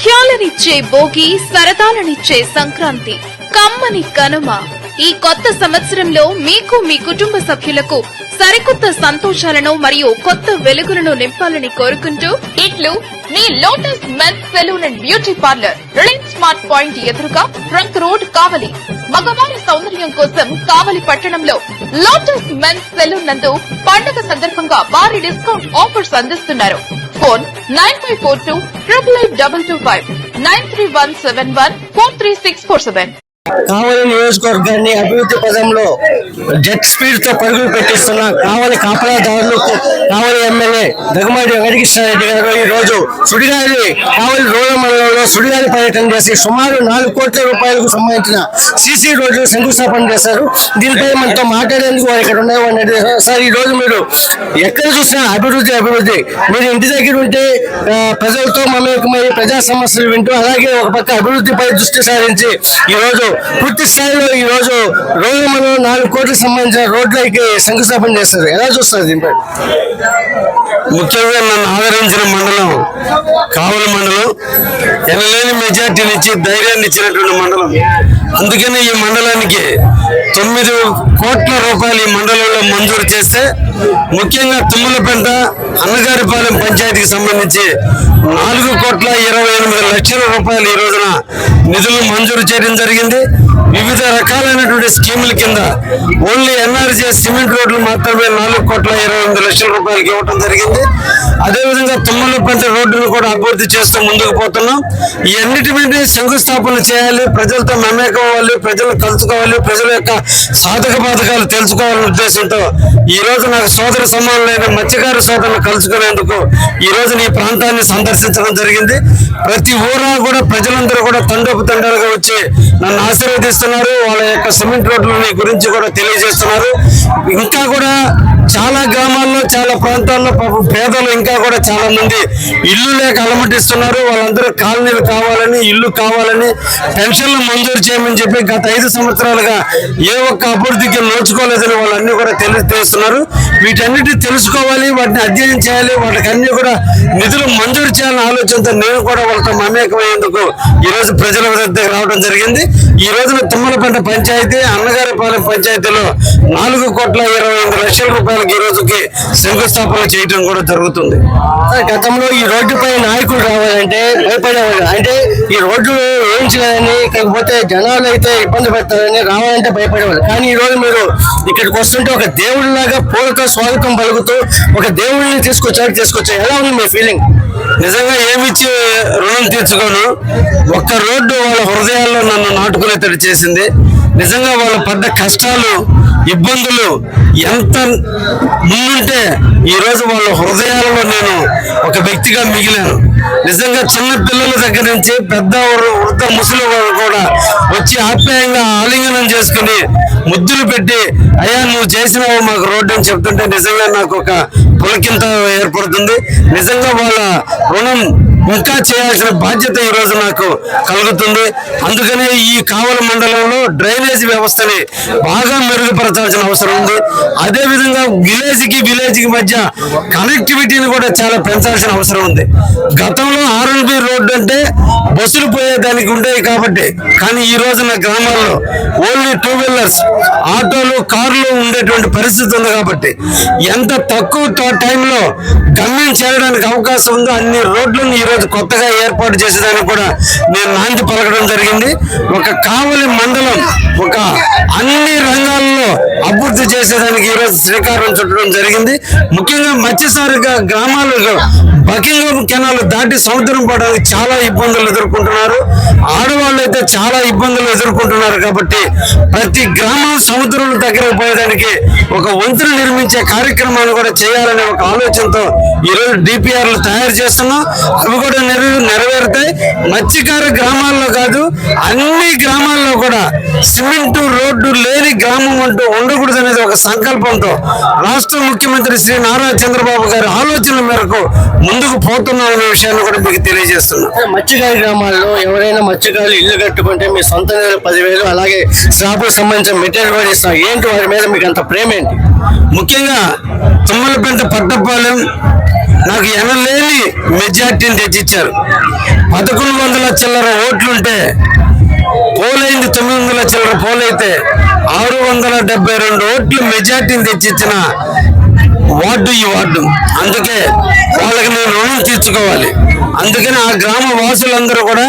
సౌఖ్యాలనిచ్చే భోగి సరదాలనిచ్చే సంక్రాంతి కమ్మని కనుమ ఈ కొత్త సంవత్సరంలో మీకు మీ కుటుంబ సభ్యులకు సరికొత్త సంతోషాలను మరియు కొత్త వెలుగులను నింపాలని కోరుకుంటూ ఇట్లు మీ lotus men's salon and beauty parlour Reliance smart point ఎదురుగా ట్రంక్ రోడ్ కావలి. మగవారి సౌందర్యం కోసం కావలి పట్టణంలో లోటస్ మెన్స్ సెలూన్ నందు పండుగ సందర్భంగా భారీ డిస్కౌంట్ ఆఫర్స్ అందిస్తున్నారు. Phone nine five four two triple eight double two five nine three one seven one four three six four seven. Kavali నియోజకవర్గాన్ని అభివృద్ధి పదంలో జెట్ స్పీడ్తో పరుగులు పెట్టిస్తున్న కావలి కాపలాదారులకు కావలి ఎమ్మెల్యే దగ్గుమాటి వెంకటకృష్ణారెడ్డి గారు ఈ రోజు సుడిగాలి కావలి రోడ్ల మండలంలో సుడిగాలి పర్యటన చేసి సుమారు నాలుగు కోట్ల రూపాయలకు సంబంధించిన సీసీ రోడ్లు శంకుస్థాపన చేశారు. దీనిపై మనతో మాట్లాడేందుకు వారు ఇక్కడ ఉండేవాడిని సార్ ఈ రోజు మీరు ఎక్కడ చూసినా అభివృద్ధి అభివృద్ధి. మీరు ఇంటి దగ్గర ఉంటే ప్రజలతో మమేకమై ప్రజా సమస్యలు వింటూ అలాగే ఒక పక్క అభివృద్ధిపై దృష్టి సారించి ఈ రోజు పూర్తి స్థాయిలో ఈ రోజు రోజు మనం నాలుగు కోట్లకు సంబంధించిన రోడ్లకి శంకుస్థాపన చేస్తారు. ఎలా చూస్తారు దీనిపై ముఖ్యంగా నన్ను ఆదరించిన మండలం కావల మండలం ఎనలేని మెజార్టీనిచ్చి ధైర్యాన్ని ఇచ్చినటువంటి మండలం. అందుకనే ఈ మండలానికి తొమ్మిది కోట్ల రూపాయలు ఈ మండలంలో మంజూరు చేస్తే ముఖ్యంగా తుమ్మలపెంట అన్నగారిపాలెం పంచాయతీకి సంబంధించి నాలుగు కోట్ల ఇరవై ఎనిమిది లక్షల రూపాయలు ఈ రోజున నిధులు మంజూరు చేయడం జరిగింది. వివిధ రకాలైనటువంటి స్కీముల కింద ఓన్లీ ఎన్ఆర్జే సిమెంట్ రోడ్లు మాత్రమే నాలుగు కోట్ల ఇరవై ఎనిమిది లక్షల రూపాయలకి ఇవ్వడం జరిగింది. అదేవిధంగా తుమ్మలపంట రోడ్డును కూడా అభివృద్ధి చేస్తూ ముందుకు పోతున్నాం. ఈ మీద శంకుస్థాపన చేయాలి. ప్రజలతో మమేకం అవ్వాలి ప్రజలు కలుసుకోవాలి ప్రజల యొక్క సాధక బాధకాలు తెలుసుకోవాలనే ఉద్దేశంతో ఈ రోజు నాకు సోదర సమానులైన మత్స్యకారు సోదరులు కలుసుకునేందుకు ఈ రోజు ఈ ప్రాంతాన్ని సందర్శించడం జరిగింది. ప్రతి ఊరా కూడా ప్రజలందరూ కూడా తండోపు తండాలుగా వచ్చి నన్ను ఆశీర్వదిస్తున్నారు. వాళ్ళ యొక్క సిమెంట్ రోడ్లని గురించి కూడా తెలియజేస్తున్నారు. ఇంకా కూడా చాలా గ్రామాల్లో చాలా ప్రాంతాల్లో పాపం పేదలు ఇంకా కూడా చాలా మంది ఇల్లు లేక అలమటిస్తున్నారు. వాళ్ళందరూ కాలనీలు కావాలని ఇల్లు కావాలని పెన్షన్లు మంజూరు చేయమని చెప్పి గత ఐదు సంవత్సరాలుగా ఏ ఒక్క అభివృద్ధికి నోచుకోలేదని వాళ్ళన్నీ కూడా తెలియజేస్తున్నారు వీటన్నిటి తెలుసుకోవాలి వాటిని అధ్యయనం చేయాలి వాటికి అన్ని కూడా నిధులు మంజూరు చేయాలని ఆలోచనతో నేను కూడా వాళ్ళతో మమేకమయ్యేందుకు ఈ రోజు ప్రజల దగ్గర రావడం జరిగింది. ఈ రోజున తిమ్మలపేట పంచాయతీ అన్నగారిపాలెం పంచాయతీలో నాలుగు కోట్ల ఇరవై లక్షల లక్షల రూపాయలకి ఈ రోజుకి శంకుస్థాపన చేయడం కూడా జరుగుతుంది. గతంలో ఈ రోడ్డుపై నాయకులు రావాలంటే భయపడేవాళ్ళు. అంటే ఈ రోడ్లు వేయించలేదని కాకపోతే జనాలు అయితే ఇబ్బంది పెడతారని రావాలంటే భయపడేవాళ్ళు. కానీ ఈ రోజు మీరు ఇక్కడికి వస్తుంటే ఒక దేవుడిలాగా పూలతో స్వాగతం పలుకుతూ ఒక దేవుడిని తీసుకొచ్చారు తీసుకొచ్చారు. ఎలా ఉంది మీ ఫీలింగ్ నిజంగా ఏమిచ్చి రుణం తీర్చుకోను? ఒక్క రోడ్డు వాళ్ళ హృదయాల్లో నన్ను నాటుకునేటట్టు చేసింది. నిజంగా వాళ్ళు పడ్డ కష్టాలు ఇబ్బందులు ఎంత ముందుంటే ఈరోజు వాళ్ళ హృదయాలలో నేను ఒక వ్యక్తిగా మిగిలాను. నిజంగా చిన్న పిల్లల దగ్గర నుంచి పెద్ద వృద్ధ ముసలి వాళ్ళు కూడా వచ్చి ఆప్యాయంగా ఆలింగనం చేసుకుని ముద్దులు పెట్టి అయ్యా నువ్వు చేసినావు మాకు రోడ్డు అని చెప్తుంటే నిజంగా నాకు ఒక పులకింత ఏర్పడుతుంది. నిజంగా వాళ్ళ రుణం ఇంకా చేయాల్సిన బాధ్యత ఈ రోజు నాకు కలుగుతుంది. అందుకనే ఈ కావల మండలంలో డ్రైనేజ్ వ్యవస్థని బాగా మెరుగుపరచాల్సిన అవసరం ఉంది. అదేవిధంగా విలేజ్కి విలేజ్కి మధ్య కనెక్టివిటీని కూడా చాలా పెంచాల్సిన అవసరం ఉంది. గతంలో ఆర్ఎన్బి రోడ్డు అంటే బస్సులు పోయేదానికి ఉండేవి కాబట్టి కానీ ఈ రోజున గ్రామాల్లో ఓన్లీ టూ వీలర్స్ ఆటోలు కార్లు ఉండేటువంటి పరిస్థితి ఉంది కాబట్టి ఎంత తక్కువ టైంలో గమ్యం చేరడానికి అవకాశం ఉందో అన్ని రోడ్లను ఈ కొత్తగా ఏర్పాటు చేసేదానికి కూడా నేను నాంది పలకడం జరిగింది. ఒక కావలి మండలం ఒక అన్ని రంగాల్లో అభివృద్ధి చేసేదానికి ఈ రోజు శ్రీకారం చుట్టడం జరిగింది. ముఖ్యంగా మత్స్యసారిగా గ్రామాలలో బకింగ్ కెనాల్ దాటి సముద్రం పడడానికి చాలా ఇబ్బందులు ఎదుర్కొంటున్నారు. ఆ చాలా ఇబ్బందులు ఎదుర్కొంటున్నారు కాబట్టి ప్రతి గ్రామం సముద్రం దగ్గర పోయేదానికి ఒక వంతులు నిర్మించే కార్యక్రమాన్ని కూడా చేయాలనే ఒక ఆలోచనతో ఈరోజు డిపిఆర్లు తయారు చేస్తున్నాం. అవి కూడా నెరవే నెరవేరుతాయి. మత్స్యకార గ్రామాల్లో కాదు అన్ని గ్రామాల్లో కూడా సిమెంట్ రోడ్డు లేని గ్రామం అంటూ ఉండకూడదు అనేది ఒక సంకల్పంతో రాష్ట్ర ముఖ్యమంత్రి శ్రీ నారా చంద్రబాబు గారి ఆలోచన మేరకు ముందుకు పోతున్నాం అనే విషయాన్ని కూడా మీకు తెలియజేస్తున్నాం. మత్స్యకార గ్రామాల్లో ఎవరైనా మత్స్యకారులు ఇల్లు కట్టుకుంటే మీ సొంత నిధులు పదివేలు అలాగే స్లాబ్కు సంబంధించిన మెటీరియల్ కూడా ఇస్తాం. ఏంటి వారి మీద మీకు అంత ప్రేమ ఏంటి? ముఖ్యంగా తుమ్మలపేట పట్టపాలెం నాకు ఎనలేని మెజార్టీని తెచ్చిచ్చారు. పదకొండు వందల చిల్లర ఓట్లుంటే పోలైంది తొమ్మిది వందల చిల్లర పోలైతే ఆరు వందల డెబ్బై రెండు ఓట్లు మెజార్టీని తెచ్చిచ్చిన వార్డు ఈ వార్డు అందుకే వాళ్ళకి నేను రుణం తీర్చుకోవాలి. అందుకని ఆ గ్రామ వాసులందరూ కూడా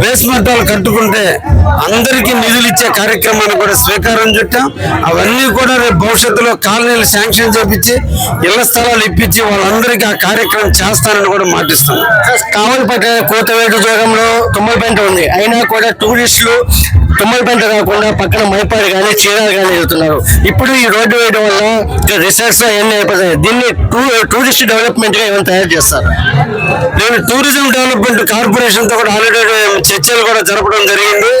బేస్మట్టాలు కట్టుకుంటే అందరికీ నిధులు ఇచ్చే కార్యక్రమాన్ని కూడా శ్రీకారం చుట్టాం. అవన్నీ కూడా రేపు భవిష్యత్తులో కాలనీలు శాంక్షన్ చేపించి ఇళ్ళ స్థలాలు ఇప్పించి వాళ్ళందరికీ ఆ కార్యక్రమం చేస్తానని కూడా మాటిస్తున్నాం. కావలిపేట కోతవేట జోగంలో తుమ్మలపెంట ఉంది. అయినా కూడా టూరిస్టులు తుమ్మలపెంట కాకుండా పక్కన మైపాడు కానీ చీరాలు కానీ వెళ్తున్నారు. ఇప్పుడు ఈ రోడ్డు వేయడం వల్ల రిసార్ట్స్ అవన్నీ దీన్ని టూ టూరిస్ట్ డెవలప్మెంట్గా ఏమైనా తయారు చేస్తారు? నేను టూరిజం డెవలప్మెంట్ కార్పొరేషన్తో కూడా ఆల్రెడీ చర్చలు కూడా జరపడం జరిగింది.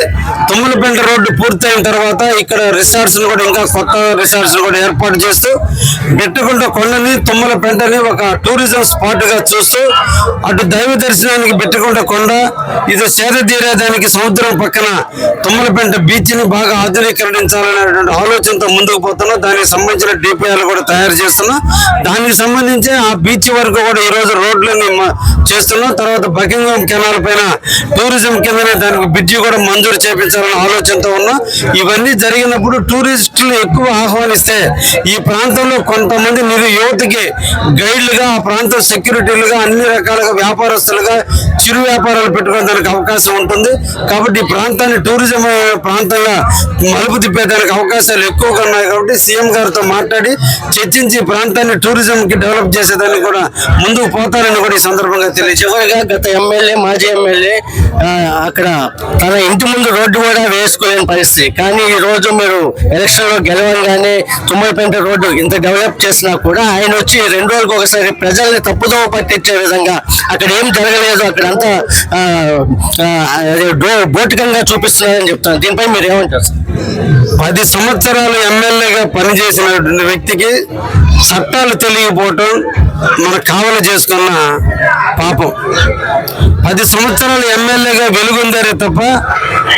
తుమ్మలపెంట రోడ్డు పూర్తయిన తర్వాత ఇక్కడ రిసార్ట్స్ కూడా ఇంకా కొత్త రిసార్ట్స్ కూడా ఏర్పాటు చేస్తూ బెట్టకుంట కొండని తుమ్మలపెంటని ఒక టూరిజం స్పాట్గా చూస్తూ అటు దైవ దర్శనానికి బెట్టకుంట కొండ ఇది సేద తీరేదానికి సముద్రం పక్కన తుమ్మలపెంట బీచ్ని బాగా ఆధునీకరించాలనేటువంటి ఆలోచనతో ముందుకు పోతున్నాం. దానికి సంబంధించిన డిపిఆర్లు కూడా తయారు చేస్తున్నాం. దానికి సంబంధించి ఆ బీచ్ వరకు కూడా ఈ రోజు రోడ్లని చేస్తున్నాం. తర్వాత బకింగ్హామ్ కెనాల్ పైన టూరిజం కిందనే దానికి బ్రిడ్జి కూడా మంజూరు చేపించాలని ఆలోచనతో ఉన్నాం. ఇవన్నీ జరిగినప్పుడు టూరిస్టులు ఎక్కువ ఆహ్వానిస్తే ఈ ప్రాంతంలో కొంతమంది నిరు యువతకి గైడ్లుగా ఆ ప్రాంతం సెక్యూరిటీలుగా అన్ని రకాలుగా వ్యాపారస్తులుగా చిరు వ్యాపారాలు పెట్టుకోవడానికి అవకాశం ఉంటుంది. కాబట్టి ఈ ప్రాంతాన్ని టూరిజం ప్రాంతంగా మలుపు తిప్పేదానికి అవకాశాలు ఎక్కువగా ఉన్నాయి. కాబట్టి సీఎం గారితో మాట్లాడి చర్చించి ఈ ప్రాంతాన్ని టూరిజం కి డెవలప్ చేసేదాన్ని కూడా ముందుకు పోతారని కూడా ఈ సందర్భంగా తెలియజేవారు చివరిగా గత ఎమ్మెల్యే మాజీ ఎమ్మెల్యే అక్కడ తన ఇంటి ముందు రోడ్డు కూడా వేసుకోలేని పరిస్థితి కానీ ఈ రోజు మీరు ఎలక్షన్లో గెలవగానే తుమ్మలపేంట రోడ్డు ఇంత డెవలప్ చేసినా కూడా ఆయన వచ్చి రెండు రోజులకు ఒకసారి ప్రజల్ని తప్పుదోవ పట్టించే విధంగా అక్కడ ఏం జరగలేదు అక్కడ అంతా డో- బోటికంగా చూపిస్తున్నారని చెప్తాను దీనిపై మీరు ఏమంటారు సార్? పది సంవత్సరాలు ఎమ్మెల్యేగా పనిచేసినటువంటి వ్యక్తికి చట్టాలు తెలియకపోవటం మన కావలి చేసుకున్న పాపం. పది సంవత్సరాలు ఎమ్మెల్యేగా వెలుగుందరే తప్ప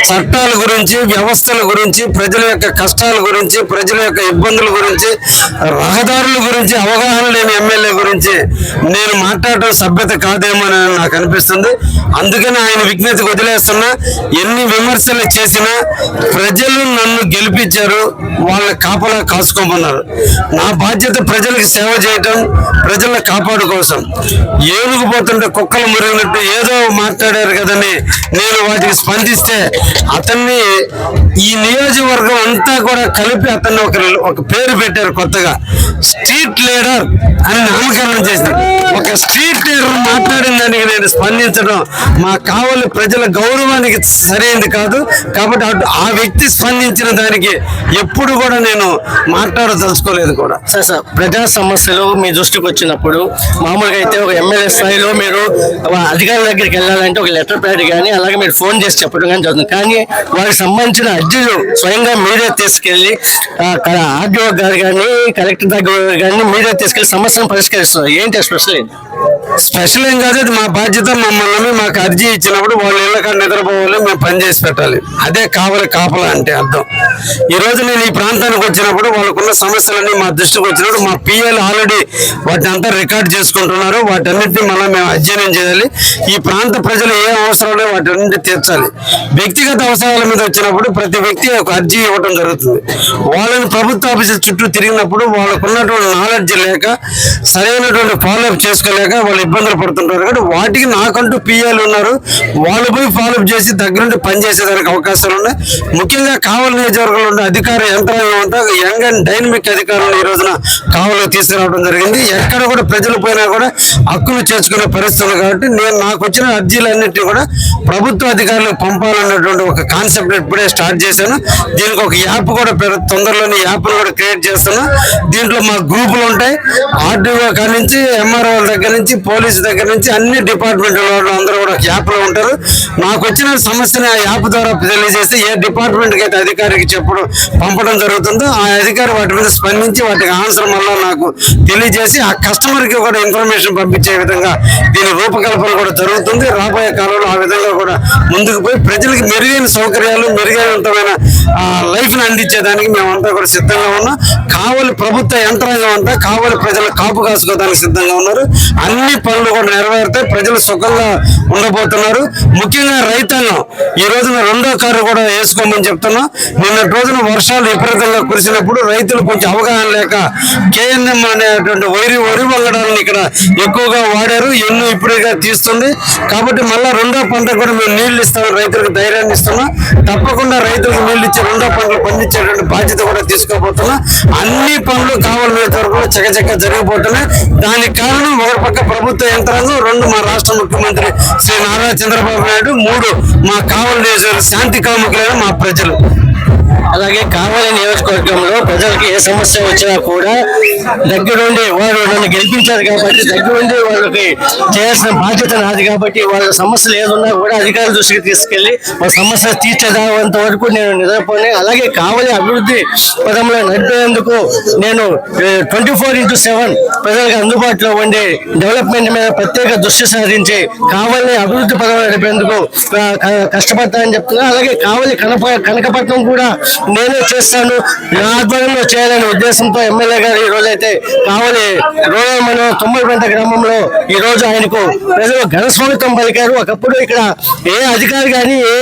చట్టాల గురించి వ్యవస్థల గురించి ప్రజల యొక్క కష్టాల గురించి ప్రజల యొక్క ఇబ్బందుల గురించి రహదారుల గురించి అవగాహన లేని ఎమ్మెల్యే గురించి నేను మాట్లాడటం సభ్యత కాదేమో అని నాకు అనిపిస్తుంది. అందుకని ఆయన విజ్ఞతకు వదిలేస్తున్నా ఎన్ని విమర్శలు చేసినా ప్రజలు నన్ను గెలిపించారు వాళ్ళ కాపలా కాసుకోమన్నారు. నా బాధ్యత ప్రజలకు సేవ చేయటం ప్రజల కాపాడు కోసం ఏనుగు పోతుంటే కుక్కలు మురిగినట్టు ఏదో మాట్లాడారు కదని నేను వాటికి స్పందిస్తే అతన్ని ఈ నియోజకవర్గం అంతా కూడా కలిపి అతన్ని ఒక ఒక పేరు పెట్టారు కొత్తగా. స్ట్రీట్ లీడర్ అని నామకరణం చేశారు. ఒక స్ట్రీట్ లీడర్ మాట్లాడిన దానికి నేను స్పందించడం మా కావలి ప్రజల గౌరవానికి సరైనది కాదు. కాబట్టి అటు- ఆ వ్యక్తి స్పందించిన దానికి ఎప్పుడు కూడా నేను మాట్లాడదలుచుకోలేదు కూడా. సార్ సార్ ప్రజా సమస్యలు మీ దృష్టికి వచ్చినప్పుడు మామూలుగా అయితే ఒక ఎమ్మెల్యే స్థాయిలో మీరు అధికారుల దగ్గరికి వెళ్ళాలంటే ఒక లెటర్ ప్యాడ్ కానీ అలాగే మీరు ఫోన్ చేసి చెప్పడం కానీ జరుగుతుంది. కానీ వారికి సంబంధించిన అర్జీలు స్వయంగా మీరే తీసుకెళ్ళి ఆర్డీఓ గారు కానీ కలెక్టర్ దగ్గర కానీ మీరే తీసుకెళ్ళి సమస్యను పరిష్కరిస్తున్నారు. ఏంటి స్పెషల్? ఏంటి స్పెషల్ ఏం కాదు మా బాధ్యత మమ్మల్ని మాకు అర్జీ ఇచ్చినప్పుడు వాళ్ళ ఇళ్ళకాడ నిద్రపోవాలి మేము పని చేసి పెట్టాలి. అదే కావాలి కాపలా అంటే అర్థం. ఈ రోజు నేను ఈ ప్రాంతానికి వచ్చినప్పుడు వాళ్ళకున్న సమస్యలన్నీ మా దృష్టికి వచ్చినప్పుడు మా పిఎల్ ఆల్రెడీ వాటిని అంతా రికార్డ్ చేసుకుంటున్నారు. వాటన్నిటిని మళ్ళీ మేము అధ్యయనం చేయాలి. ఈ ప్రాంత ప్రజలు ఏ అవసరాలు వాటన్నిటి తీర్చాలి. వ్యక్తిగత అవసరాల మీద వచ్చినప్పుడు ప్రతి వ్యక్తి ఒక అర్జీ ఇవ్వడం జరుగుతుంది. వాళ్ళని ప్రభుత్వ ఆఫీసు చుట్టూ తిరిగినప్పుడు వాళ్ళకున్నటువంటి నాలెడ్జ్ లేక సరైనటువంటి ఫాలోఅప్ చేసుకోలేక వాళ్ళు ఇబ్బందులు పడుతుంటారు. కాబట్టి వాటికి నాకంటూ పిఎల్ ఉన్నారు. వాళ్ళు పోయి ఫాలోఅప్ చేసి దగ్గరుండి పనిచేసేదానికి అవకాశాలు ఉన్నాయి. ముఖ్యంగా కావలి నియోజకవర్గంలో ఉన్న అధికార యంత్రాంగం అంతా యంగ్ అండ్ డైనమిక్ అధికారులు ఈ రోజున కావలికి తీసుకురావడం జరిగింది. ఎక్కడ కూడా ప్రజలు పోయినా కూడా హక్కులు చేర్చుకునే పరిస్థితులు కాబట్టి నేను నాకు వచ్చిన అర్జీలన్నింటినీ కూడా ప్రభుత్వ అధికారులకు పంపాలన్నటువంటి ఒక కాన్సెప్ట్ ఇప్పుడే స్టార్ట్ చేశాను. దీనికి ఒక యాప్ కూడా తొందరలోనే యాప్ను కూడా క్రియేట్ చేస్తాను. దీంట్లో మా గ్రూపులు ఉంటాయి. ఆర్డీఓ కాడి నుంచి ఎంఆర్ఓ దగ్గర నుంచి పోలీసు దగ్గర నుంచి అన్ని డిపార్ట్మెంట్ వాళ్ళు అందరూ కూడా ఒక యాప్లో ఉంటారు. నాకు వచ్చిన సమస్యని ఆ యాప్ ద్వారా తెలియజేస్తే ఏ డిపార్ట్మెంట్కి అయితే అధికారికి చెప్పడం పంపడం జరుగుతుందో ఆ అధికారి వాటి మీద స్పందించి వాటికి ఆన్సర్ మళ్ళీ నాకు తెలియజేసి ఆ కస్టమర్కి కూడా ఇన్ఫర్మేషన్ పంపించే విధంగా దీని రూపకల్పన కూడా జరుగుతుంది. రాబోయే కాలంలో ఆ విధంగా కూడా ముందుకు పోయి ప్రజలకు మెరుగైన సౌకర్యాలు మెరుగైనమైన లైఫ్ని అందించేదానికి మేమంతా కూడా సిద్ధంగా ఉన్నాం. కావలి ప్రభుత్వ యంత్రాంగం అంతా కావలి ప్రజల కాపు కాసుకోవడానికి సిద్ధంగా ఉన్నారు. అన్ని పనులు కూడా నెరవేరుతాయి ప్రజలు సుఖంగా ఉండబోతున్నారు. ముఖ్యంగా రైతాంగం ఈ రోజున రెండో కారు కూడా వేసుకోమని చెప్తున్నాం. నిన్నటి రోజున వర్షాలు విపరీతంగా కురిసినప్పుడు రైతులు కొంచెం అవగాహన లేక కేఎన్ఎం అనేటువంటి వరి వరి వంగడాలను ఇక్కడ ఎక్కువగా వాడారు. ఎన్నో ఇప్పుడుగా తీస్తుంది. కాబట్టి మళ్ళా రెండో పంట కూడా మేము నీళ్ళు ఇస్తాం రైతులకు ధైర్యాన్ని ఇస్తున్నాం. తప్పకుండా రైతులకు నీళ్ళు ఇచ్చి రెండో పంటలు పండించేటువంటి బాధ్యత కూడా తీసుకోబోతున్నాం. అన్ని పనులు కావాలి వరకు చకచక జరిగిపోతున్నాయి. దానికి కారణం ఒక పక్క ప్రభుత్వం యంత్రాంగం రెండు మా రాష్ట్ర ముఖ్యమంత్రి శ్రీ నారా చంద్రబాబు నాయుడు మూడు మా కావలి నియోజకవర్గ శాంతి కాముకులైన మా ప్రజలు. అలాగే కావలి నియోజకవర్గంలో ప్రజలకు ఏ సమస్య వచ్చినా కూడా దగ్గరుండి వారు నన్ను గెలిపించారు కాబట్టి దగ్గరుండి వాళ్ళకి చేయాల్సిన బాధ్యత నాది కాబట్టి వాళ్ళ సమస్యలు ఏదున్నా కూడా అధికారుల దృష్టికి తీసుకెళ్ళి వాళ్ళ సమస్యలు తీర్చేదాంత వరకు నేను నిద్రపోయి అలాగే కావలి అభివృద్ధి పదంలో నడిపేందుకు నేను ట్వంటీ ఫోర్ ఇంటూ సెవెన్ ప్రజలకు అందుబాటులో ఉండే డెవలప్మెంట్ మీద ప్రత్యేక దృష్టి సారించి కావలిని అభివృద్ధి పదంలో నడిపేందుకు కష్టపడతానని చెప్తున్నా. అలాగే కావలి కనప కనకపట్నం కూడా నేనే చేస్తాను. నా ఆధ్వర్యంలో చేయాలనే ఉద్దేశంతో ఎమ్మెల్యే గారు ఈరోజు అయితే కావాలి రూరల్ మండలం తుమ్మలపేట గ్రామంలో ఈ రోజు ఆయనకు ప్రజలు ఘన స్వాగతం పలికారు. ఒకప్పుడు ఇక్కడ ఏ అధికారి కానీ ఏ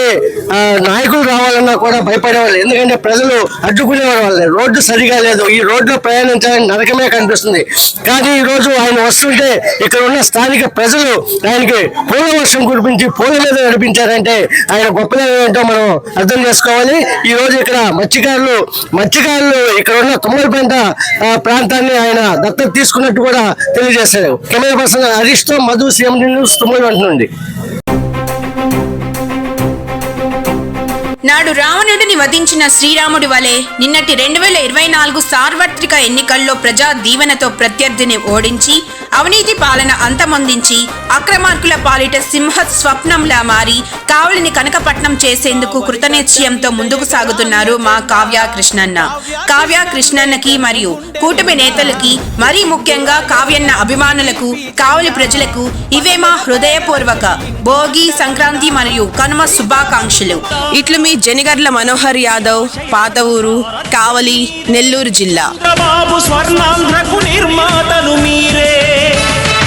నాయకులు రావాలన్నా కూడా భయపడేవాళ్ళు. ఎందుకంటే ప్రజలు అడ్డుకునేవారు వాళ్ళు. రోడ్డు సరిగా లేదు. ఈ రోడ్లో ప్రయాణించాలని నరకమే కనిపిస్తుంది. కానీ ఈ రోజు ఆయన వస్తుంటే ఇక్కడ ఉన్న స్థానిక ప్రజలు ఆయనకి పూల వర్షం కురిపించి పూల మీద నడిపించారంటే ఆయన గొప్పదనం ఏంటో మనం అర్థం చేసుకోవాలి. ఈ రోజు ఇక్కడ మత్స్యకారులు మత్స్యకారులు ఇక్కడ ఉన్న తుమ్మలపేట ప్రాంతాన్ని విషయాన్ని ఆయన దత్తత తీసుకున్నట్టు కూడా తెలియజేశారు. కెమెరా పర్సన్ హరీష్తో మధు సీఎం న్యూస్ తుమ్మలపేట నుండి. నాడు రావణుడిని వధించిన శ్రీరాముడి వలె నిన్నటి రెండు వేల ఇరవై నాలుగు సార్వత్రిక ఎన్నికల్లో ప్రజా దీవెనతో ప్రత్యర్థిని ఓడించి అవినీతి పాలన అంతమొందించి అక్రమార్కుల పాలిట సింహ స్వప్నంలా మారి కావలిని కనకపట్నం చేసేందుకు కృతనిశ్చయంతో ముందుకు సాగుతున్నారు మా కావ్య కృష్ణన్న. కావ్య కృష్ణన్నకి మరియు కూటమి నేతలకి మరీ ముఖ్యంగా కావ్యన్న అభిమానులకు కావలి ప్రజలకు ఇవే మా హృదయపూర్వక భోగి సంక్రాంతి మరియు కనుమ శుభాకాంక్షలు. ఇట్లు మీ జనిగర్ల మనోహర్ యాదవ్ పాత ఊరు కావలి నెల్లూరు జిల్లా. స్వర్ణాంధ్రకు నిర్మాతలు మీరే.